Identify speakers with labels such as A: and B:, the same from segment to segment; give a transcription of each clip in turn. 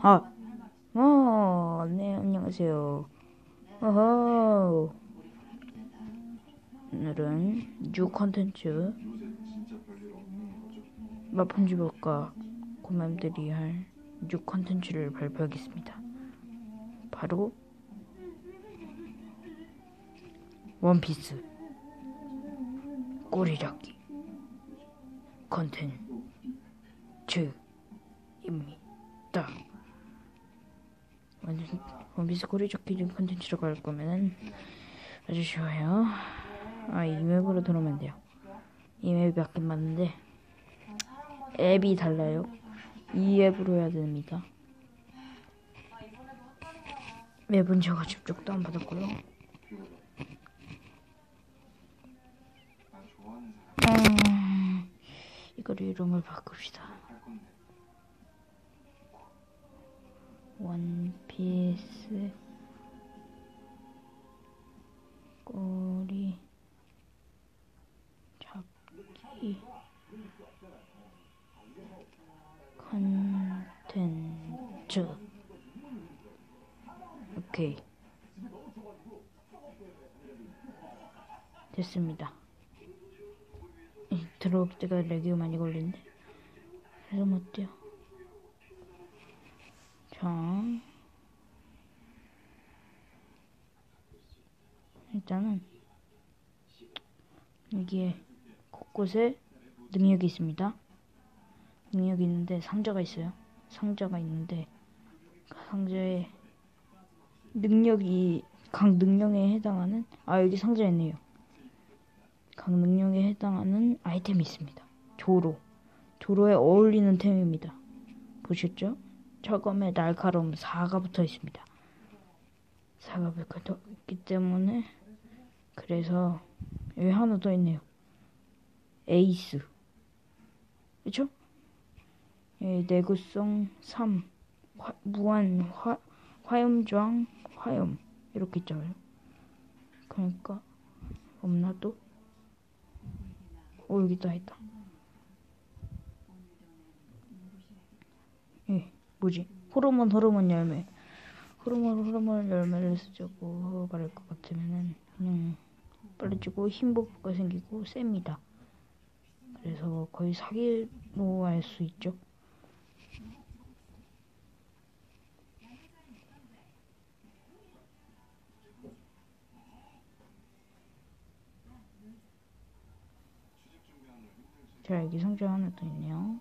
A: 아, 어, 네, 안녕하세요. 어허. 오늘은 뉴 컨텐츠 마품지법과 고맘들이 할 뉴 컨텐츠를 발표하겠습니다. 바로 원피스 꼬리잡기 컨텐츠입니다. 원피스 꼬리잡기 중 컨텐츠로 갈 거면은 아주 쉬워요. 아, 이 맵으로 들어오면 돼요. 이 맵이 맞긴 맞는데 앱이 달라요. 이 앱으로 해야 됩니다. 맵은 제가 직접 다운받았고요. 음, 이걸 이름을 바꿉시다. 원피스 꼬리 잡기 컨텐츠 오케이. 됐습니다. 이, 들어올 때가 렉이 많이 걸리는데? 그래서 못 돼요 자. 일단은 여기에 곳곳에 능력이 있습니다. 능력이 있는데 상자가 있어요. 상자가 있는데 그 상자에 능력이 각 능력에 해당하는 아 여기 상자에 있네요. 각 능력에 해당하는 아이템이 있습니다. 조로 조로에 어울리는 템입니다. 보셨죠? 저검에 날카로움 4가 붙어 있습니다. 4가 붙어 있기 때문에 그래서 여기 하나 더 있네요. 에이스. 그쵸? 예, 내구성 3. 화, 무한 화, 화염 저항 화염. 이렇게 있잖아요. 그러니까 없나 또? 오 여기 있다 있다. 예, 뭐지? 호르몬 호르몬 열매. 호르몬 호르몬 열매를 쓰자고 말할 것 같으면은 그냥 빨라지고 힘복부가 생기고 셉니다. 그래서 거의 사기로 할수 있죠. 자 여기 상자 하나 더 있네요.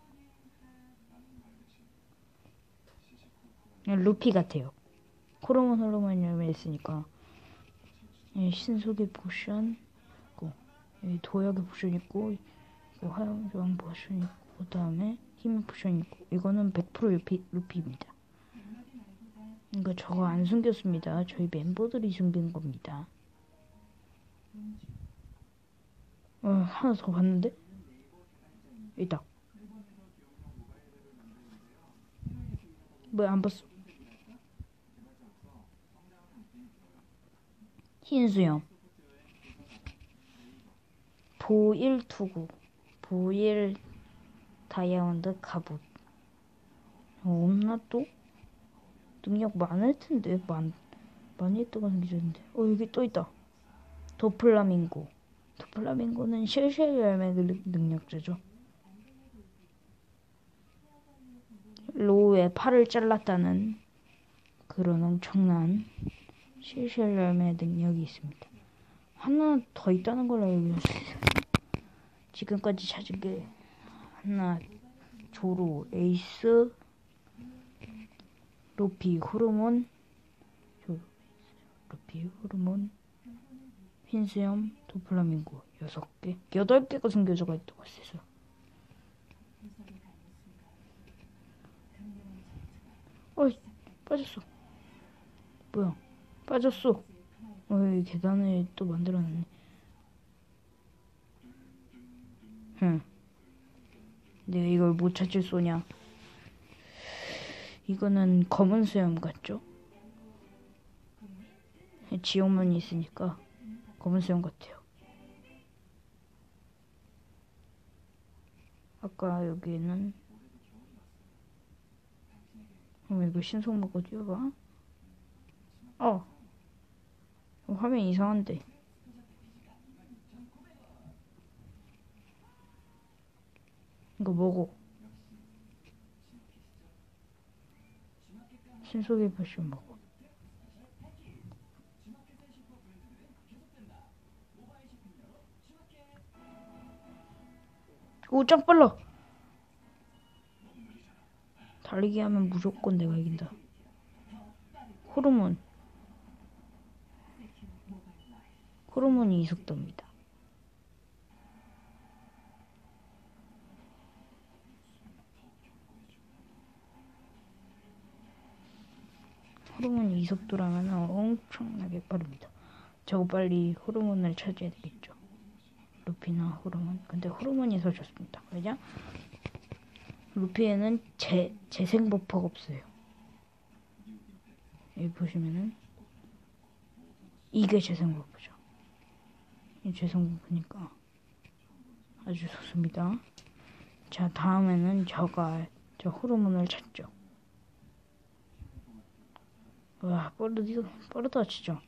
A: 루피 같아요. 호르몬 호르몬 열매 있으니까 예, 신속의 포션 있고 여기 도약의 포션 있고 화염조항 포션 있고 그 다음에 힘의 포션 있고 이거는 100% 루피, 루피입니다. 이거 저거 안 숨겼습니다. 저희 멤버들이 숨긴 겁니다. 어, 하나 더 봤는데? 있다. 왜안 봤어? 흰수염 보일 투구 보일 다이아몬드 갑옷 어, 없나 또? 능력 많을 텐데 많, 많이 있다고 생기셨는데 어 여기 또 있다 도플라밍고 도플라밍고는 실실 열매 능력자죠 로우의 팔을 잘랐다는 그런 엄청난 열매 능력이 있습니다. 하나 더 있다는 걸로 알고 있어요. 지금까지 찾은 게 하나, 조로, 에이스, 로피, 호르몬, 조, 로피, 호르몬, 흰수염, 도플라밍고 여섯 개, 여덟 개가 숨겨져가 있다고 했어요. 어이 빠졌어. 뭐야? 빠졌어. 어이 계단을 또 만들어놨네. 흠. 내가 이걸 못 찾을 소냐. 이거는 검은 수염 같죠? 지옥문이 있으니까 검은 수염 같아요. 아까 여기는 어, 이거 신속 먹어 뛰어봐. 어. 어, 화면 이상한데. 이거 뭐고? 신속의 패션 먹어. 오, 짱 빨라! 달리기 하면 무조건 내가 이긴다. 호르몬. 호르몬이 이 속도입니다. 호르몬이 이 속도라면 엄청나게 빠릅니다. 저거 빨리 호르몬을 찾아야 되겠죠. 루피나 호르몬. 근데 호르몬이 더 좋습니다. 왜냐? 루피에는 재, 재생 버퍼가 없어요. 여기 보시면은 이게 재생 버퍼죠. 이 재생 버퍼니까 아주 좋습니다. 자 다음에는 저가 저 호르몬을 찾죠. 와 빠르다 빠르다 진짜.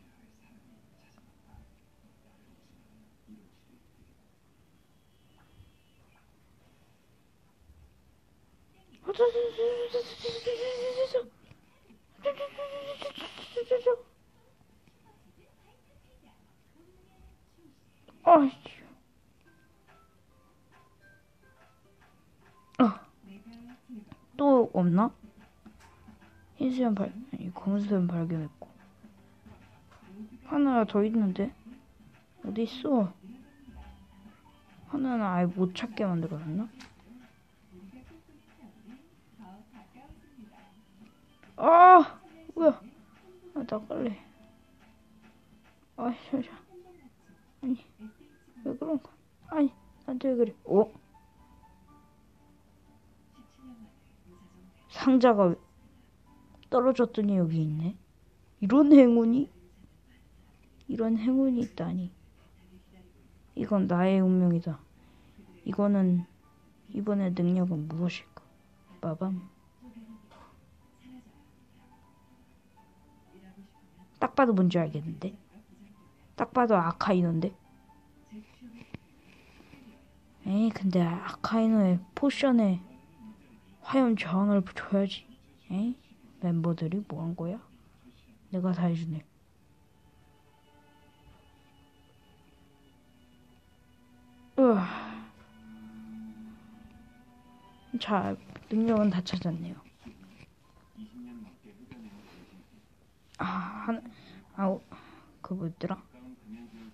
A: 아이씨. 아. 또 없나? 흰수염 발, 검은수염 발견했고. 하나 더 있는데? 어디 있어? 하나는 아예 못 찾게 만들어놨나? 뭐야? 아, 나갈래. 아, 잠시만. 아니, 왜 그런 거? 아니, 나한테 왜 그래? 어? 상자가 떨어졌더니 여기 있네. 이런 행운이? 이런 행운이 있다니. 이건 나의 운명이다. 이거는 이번의 능력은 무엇일까? 빠밤. 딱 봐도 뭔지 알겠는데? 딱 봐도 아카이노인데? 에이 근데 아카이노의 포션에 화염 저항을 줘야지 에이 멤버들이 뭐 한 거야? 내가 다 해주네 으아 자 능력은 다 찾았네요 아, 한, 아우, 그 뭐였더라?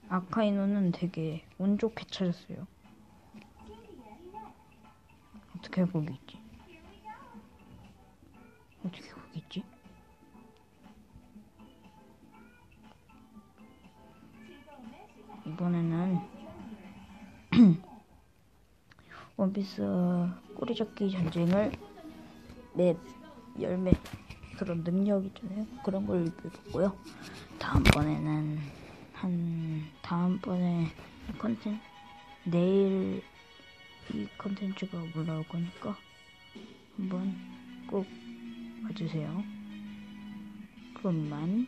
A: 아카이노는 되게 운 좋게 찾았어요. 어떻게 거기 있지? 어떻게 거기 있지? 이번에는 원피스 꼬리잡기 전쟁을 맵 열매 그런 능력 있잖아요. 그런 걸 배웠고요. 다음번에는 한 다음번에 컨텐 내일 이 컨텐츠가 올라올 거니까 한번 꼭 봐주세요. 그럼만